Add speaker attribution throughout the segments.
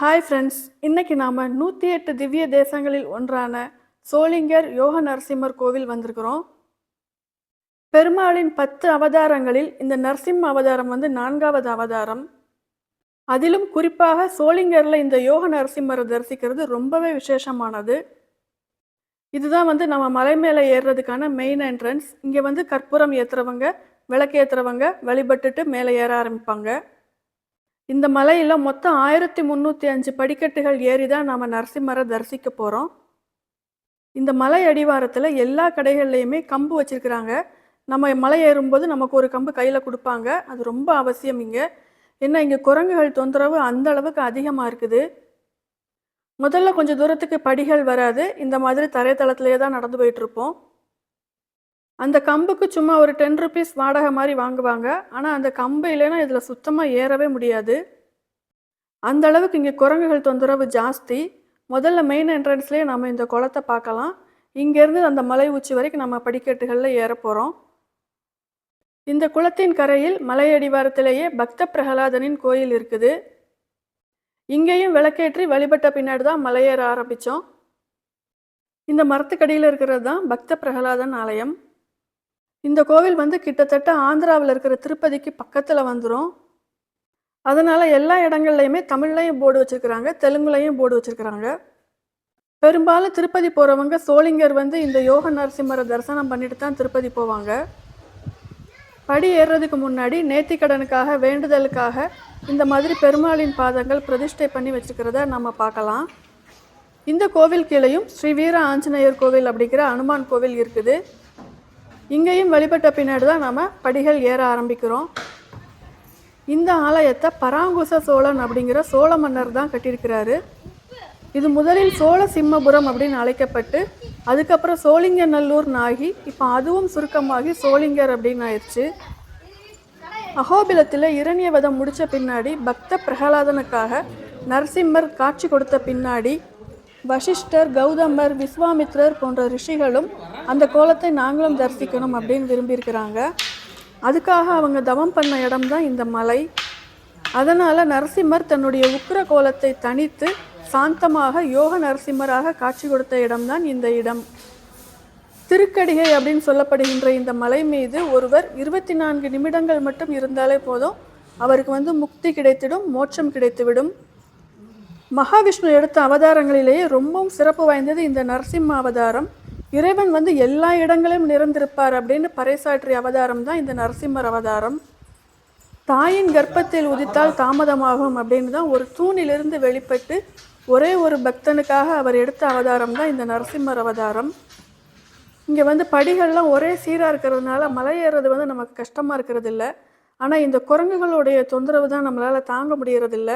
Speaker 1: Hi friends இன்னைக்கு நாம் நூற்றி எட்டு திவ்ய தேசங்களில் ஒன்றான சோளிங்கர் யோக நரசிம்மர் கோவில் வந்திருக்கிறோம். பெருமாளின் பத்து அவதாரங்களில் இந்த நரசிம்ம அவதாரம் வந்து நான்காவது அவதாரம். அதிலும் குறிப்பாக சோளிங்கரில் இந்த யோக நரசிம்மரை தரிசிக்கிறது ரொம்பவே விசேஷமானது. இதுதான் வந்து நம்ம மலை மேலே ஏறுறதுக்கான மெயின் என்ட்ரன்ஸ் இங்கே வந்து கற்பூரம் ஏற்றுறவங்க விளக்கு ஏற்றுறவங்க வழிபட்டுட்டு மேலே ஏற ஆரம்பிப்பாங்க. இந்த மலையில் மொத்தம் ஆயிரத்தி முந்நூற்றி அஞ்சு படிக்கட்டுகள் ஏறி தான் நாம் நரசிம்மரை தரிசிக்க போகிறோம் இந்த மலை அடிவாரத்தில் எல்லா கடைகள்லையுமே கம்பு வச்சுருக்குறாங்க. நம்ம மலை ஏறும்போது நமக்கு ஒரு கம்பு கையில் கொடுப்பாங்க. அது ரொம்ப அவசியம் இங்கே. ஏன்னா இங்கே குரங்குகள் தொந்தரவு அந்த அளவுக்கு அதிகமாக இருக்குது. முதல்ல கொஞ்சம் தூரத்துக்கு படிகள் வராது. இந்த மாதிரி தரைத்தளத்திலே தான் நடந்து போயிட்டுருப்போம் அந்த கம்புக்கு சும்மா ஒரு டென் ருபீஸ் வாடகை மாதிரி வாங்குவாங்க. ஆனால் அந்த கம்பு இல்லைன்னா இதில் சுத்தமாக ஏறவே முடியாது. அந்த அளவுக்கு இங்கே குரங்குகள் தொந்தரவு ஜாஸ்தி. முதல்ல மெயின் என்ட்ரன்ஸ்லேயே நம்ம இந்த குளத்தை பார்க்கலாம். இங்கேருந்து அந்த மலை உச்சி வரைக்கும் நம்ம படிக்கட்டுகளில் ஏற போகிறோம் இந்த குளத்தின் கரையில் மலை அடிவாரத்திலேயே பக்த பிரகலாதனின் கோயில் இருக்குது. இங்கேயும் விளக்கேற்றி வழிபட்ட பின்னாடி தான் மலையேற ஆரம்பித்தோம் இந்த மரத்துக்கடியில் இருக்கிறது தான் பக்த பிரகலாதன் ஆலயம். இந்த கோவில் வந்து கிட்டத்தட்ட ஆந்திராவில் இருக்கிற திருப்பதிக்கு பக்கத்தில் வந்துடும் அதனால் எல்லா இடங்கள்லையுமே தமிழ்லையும் போர்டு வச்சுருக்கிறாங்க தெலுங்குலையும் போர்டு வச்சுருக்கிறாங்க. பெரும்பாலும் திருப்பதி போகிறவங்க சோளிங்கர் வந்து இந்த யோக நரசிம்மரை தரிசனம் பண்ணிட்டு தான் திருப்பதி போவாங்க. படி ஏறுறதுக்கு முன்னாடி நேர்த்திக்கடனுக்காக வேண்டுதலுக்காக இந்த மாதிரி பெருமாளின் பாதங்கள் பிரதிஷ்டை பண்ணி வச்சுருக்கிறத நம்ம பார்க்கலாம். இந்த கோவில் கீழேயும் ஸ்ரீ வீர ஆஞ்சநேயர் கோவில் அப்படிங்கிற அனுமான் கோவில் இருக்குது. இங்கேயும் வழிபட்ட பின்னாடி தான் நம்ம படிகள் ஏற ஆரம்பிக்கிறோம். இந்த ஆலயத்தை பராங்குச சோழன் அப்படிங்கிற சோழ மன்னர் தான் கட்டியிருக்கிறாரு. இது முதலில் சோழ சிம்மபுரம் அப்படின்னு அழைக்கப்பட்டு அதுக்கப்புறம் சோழிங்கநல்லூர்னு ஆகி இப்போ அதுவும் சுருக்கமாகி சோளிங்கர் அப்படின்னு ஆயிடுச்சு. அகோபிலத்தில் இரணியவதம் முடித்த பின்னாடி பக்த பிரகலாதனுக்காக நரசிம்மர் காட்சி கொடுத்த பின்னாடி வசிஷ்டர் கௌதமர் விஸ்வாமித்ரர் போன்ற ரிஷிகளும் அந்த கோலத்தை நாங்களும் தரிசிக்கணும் அப்படின்னு விரும்பியிருக்கிறாங்க. அதுக்காக அவங்க தவம் பண்ண இடம் தான் இந்த மலை. அதனால் நரசிம்மர் தன்னுடைய உக்கிர கோலத்தை தனித்து சாந்தமாக யோக நரசிம்மராக காட்சி கொடுத்த இடம்தான் இந்த இடம். திருக்கடிகை அப்படின்னு சொல்லப்படுகின்ற இந்த மலை மீது ஒருவர் இருபத்தி நான்கு நிமிடங்கள் மட்டும் இருந்தாலே போதும். அவருக்கு வந்து முக்தி கிடைத்திடும் மோட்சம் கிடைத்துவிடும். மகாவிஷ்ணு எடுத்த அவதாரங்களிலேயே ரொம்பவும் சிறப்பு வாய்ந்தது இந்த நரசிம்ம அவதாரம். இறைவன் வந்து எல்லா இடங்களிலும் நிறைந்திருப்பார் அப்படின்னு பறைசாற்றிய அவதாரம் தான் இந்த நரசிம்மர் அவதாரம். தாயின் கர்ப்பத்தில் உதித்தால் தாமதமாகும் அப்படின்னு தான் ஒரு தூணிலிருந்து வெளிப்பட்டு ஒரே ஒரு பக்தனுக்காக அவர் எடுத்த அவதாரம் தான் இந்த நரசிம்மர் அவதாரம். இங்கே வந்து படிகள்லாம் ஒரே சீராக இருக்கிறதுனால மலை ஏறுறது வந்து நமக்கு கஷ்டமாக இருக்கிறது இல்லை ஆனால் இந்த குரங்குகளுடைய தொந்தரவு தான் நம்மளால் தாங்க முடியறதில்ல.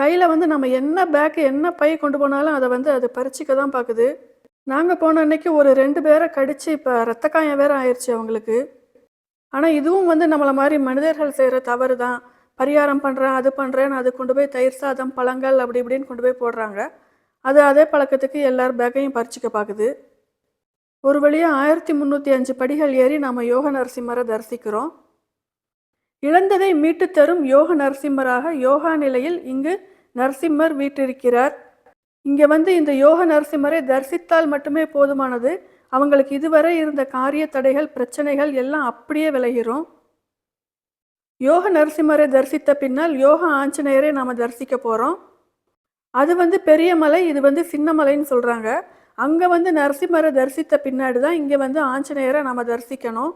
Speaker 1: கையில் வந்து நம்ம என்ன பேக்கு என்ன பை கொண்டு போனாலும் அதை வந்து அது பறிச்சிக்க தான் பார்க்குது நாங்கள் போன அன்னைக்கு ஒரு ரெண்டு பேரை கடித்து இப்போ ரத்த காயம் வேற ஆயிடுச்சு அவங்களுக்கு. ஆனால் இதுவும் வந்து நம்மளை மாதிரி மனிதர்கள் செய்கிற தவறு தான். பரிகாரம் பண்ணுறேன் அது பண்ணுறேன்னு அது கொண்டு போய் தயிர் சாதம் பழங்கள் அப்படி இப்படின்னு கொண்டு போய் போடுறாங்க. அது அதே பழக்கத்துக்கு எல்லார் பேக்கையும் பறிச்சிக்க பார்க்குது ஒரு வழியாக ஆயிரத்தி முந்நூற்றி அஞ்சு படிகள் ஏறி நாம் யோக நரசிம்மரை தரிசிக்கிறோம். இழந்ததை மீட்டு தரும் யோக நரசிம்மராக யோகா நிலையில் இங்கு நரசிம்மர் வீற்றிருக்கிறார். இங்கே வந்து இந்த யோக நரசிம்மரை தரிசித்தால் மட்டுமே போதுமானது. அவங்களுக்கு இதுவரை இருந்த காரிய தடைகள் பிரச்சனைகள் எல்லாம் அப்படியே விளைகிறோம் யோக நரசிம்மரை தரிசித்த பின்னால் யோக ஆஞ்சநேயரை நாம் தரிசிக்க போகிறோம் அது வந்து பெரிய மலை இது வந்து சின்ன மலைன்னு சொல்கிறாங்க அங்கே வந்து நரசிம்மரை தரிசித்த பின்னாடி தான் இங்கே வந்து ஆஞ்சநேயரை நாம் தரிசிக்கணும்.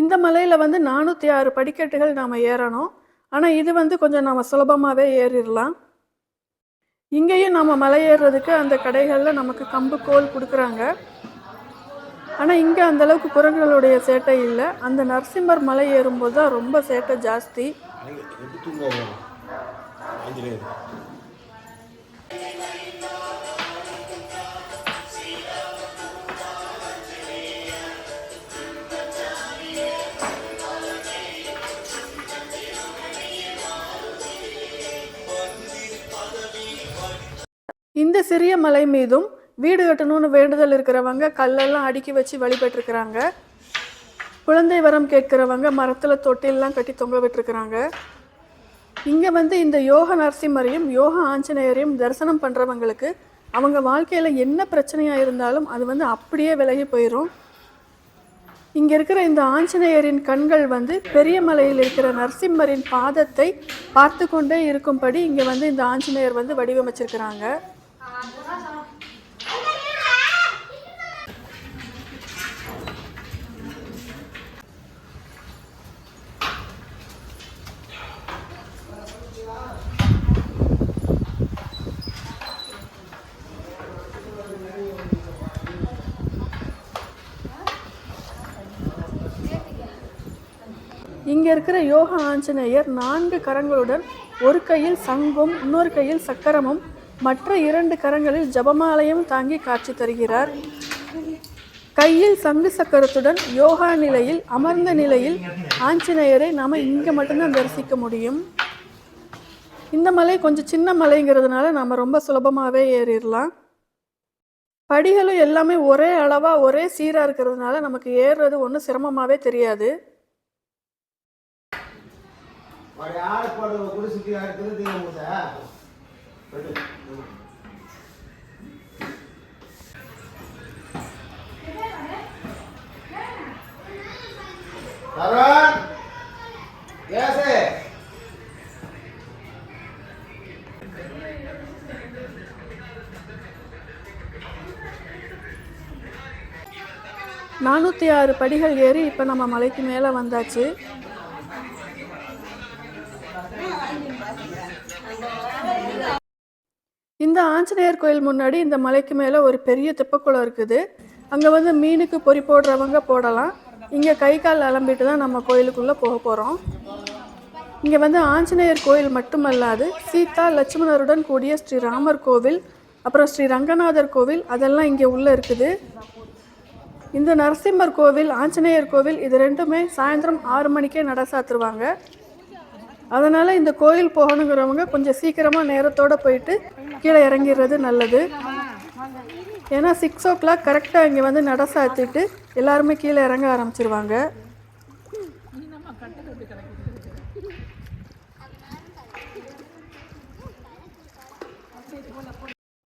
Speaker 1: இந்த மலையில் வந்து நானூற்றி ஆறு படிக்கட்டுகள் நாம் ஏறணும். ஆனால் இது வந்து கொஞ்சம் நாம் சுலபமாகவே ஏறிடலாம். இங்கேயும் நம்ம மலை ஏறுறதுக்கு அந்த கடைகளில் நமக்கு கம்பு கோல் கொடுக்குறாங்க. ஆனால் இங்கே அந்த அளவுக்கு குரங்குகளுடைய சேட்டை இல்லை. அந்த நரசிம்மர் மலை ஏறும்போது தான் ரொம்ப சேட்டை ஜாஸ்தி.
Speaker 2: ஆஞ்சநேயர்.
Speaker 1: இந்த சிறிய மலை மீதும் வீடு கட்டணும்னு வேண்டுதல் இருக்கிறவங்க கல்லெல்லாம் அடுக்கி வச்சு வழிபட்டுருக்குறாங்க. குழந்தை வரம் கேட்குறவங்க மரத்தில் தொட்டிலெலாம் கட்டி தொங்க விட்டுருக்குறாங்க. இங்கே வந்து இந்த யோக நரசிம்மரையும் யோக ஆஞ்சநேயரையும் தரிசனம் பண்ணுறவங்களுக்கு அவங்க வாழ்க்கையில் என்ன பிரச்சனையாக இருந்தாலும் அது வந்து அப்படியே விலகி போயிடும் இங்கே இருக்கிற இந்த ஆஞ்சநேயரின் கண்கள் வந்து பெரிய மலையில் இருக்கிற நரசிம்மரின் பாதத்தை பார்த்து கொண்டே இருக்கும்படி இங்கே வந்து இந்த ஆஞ்சநேயர் வந்து வடிவமைச்சிருக்கிறாங்க. இங்கே இருக்கிற யோக ஆஞ்சநேயர் நான்கு கரங்களுடன் ஒரு கையில் சங்கும் இன்னொரு கையில் சக்கரமும் மற்ற இரண்டு கரங்களில் ஜபமாலையும் தாங்கி காட்சி தருகிறார். கையில் சங்கு சக்கரத்துடன் யோகா நிலையில் அமர்ந்த நிலையில் ஆஞ்சநேயரை நாம் இங்கே மட்டும்தான் தரிசிக்க முடியும். இந்த மலை கொஞ்சம் சின்ன மலைங்கிறதுனால நாம் ரொம்ப சுலபமாகவே ஏறிடலாம். படிகளும் எல்லாமே ஒரே அளவாக ஒரே சீராக இருக்கிறதுனால நமக்கு ஏறுறது ஒன்றும் சிரமமாகவே தெரியாது.
Speaker 2: ஒரு ஆடு போடுறது குடிசுக்கு இருக்கிறது
Speaker 1: நானூற்றி ஆறு படிகள் ஏறி இப்போ நம்ம மலைக்கு மேலே வந்தாச்சு. இந்த ஆஞ்சநேயர் கோயில் முன்னாடி இந்த மலைக்கு மேலே ஒரு பெரிய தெப்பக்குளம் இருக்குது. அங்கே வந்து மீனுக்கு பொறி போடுறவங்க போடலாம். இங்கே கை கால் அலம்பிட்டு தான் நம்ம கோயிலுக்குள்ளே போக போகிறோம் இங்கே வந்து ஆஞ்சநேயர் கோயில் மட்டுமல்லாது சீதா லட்சுமணருடன் கூடிய ஸ்ரீ ராமர் கோவில் அப்புறம் ஸ்ரீ ரங்கநாதர் கோவில் அதெல்லாம் இங்கே உள்ளே இருக்குது. இந்த நரசிம்மர் கோவில் ஆஞ்சநேயர் கோவில் இது ரெண்டுமே சாயந்தரம் ஆறு மணிக்கே நட சாத்துருவாங்க. அதனால் இந்த கோயில் போகணுங்கிறவங்க கொஞ்சம் சீக்கிரமாக நேரத்தோடு போயிட்டு கீழே இறங்கிடுறது நல்லது. ஏன்னா சிக்ஸ் ஓ கிளாக் கரெக்டாக இங்கே வந்து நட சாத்திட்டு எல்லாருமே கீழே இறங்க ஆரம்பிச்சிருவாங்க.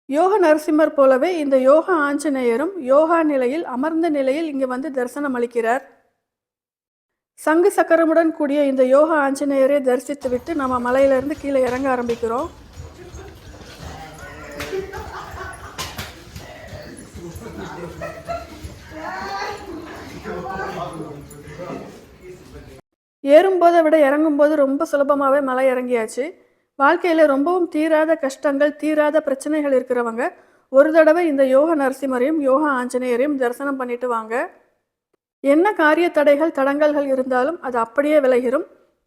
Speaker 1: யோக நரசிம்மர் போலவே இந்த யோக ஆஞ்சநேயரும் யோகா நிலையில் அமர்ந்த நிலையில் இங்கே வந்து தரிசனம் அளிக்கிறார் சங்கு சக்கரமுடன் கூடிய இந்த யோகா ஆஞ்சநேயரை தரிசித்து விட்டு நம்ம மலையிலிருந்து கீழே இறங்க ஆரம்பிக்கிறோம். ஏறும்போதை விட இறங்கும்போது ரொம்ப சுலபமாகவே மலை இறங்கியாச்சு. வாழ்க்கையில் ரொம்பவும் தீராத கஷ்டங்கள் தீராத பிரச்சனைகள் இருக்கிறவங்க ஒரு தடவை இந்த யோக நரசிம்மரையும் யோக ஆஞ்சநேயரையும் தரிசனம் பண்ணிட்டு வாங்க. என்ன காரிய தடைகள் தடங்கல்கள் இருந்தாலும் அது அப்படியே விலகிரும்.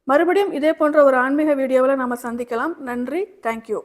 Speaker 1: மறுபடியும் இதே போன்ற ஒரு ஆன்மீக வீடியோவில் நாம் சந்திக்கலாம். நன்றி. தேங்க்யூ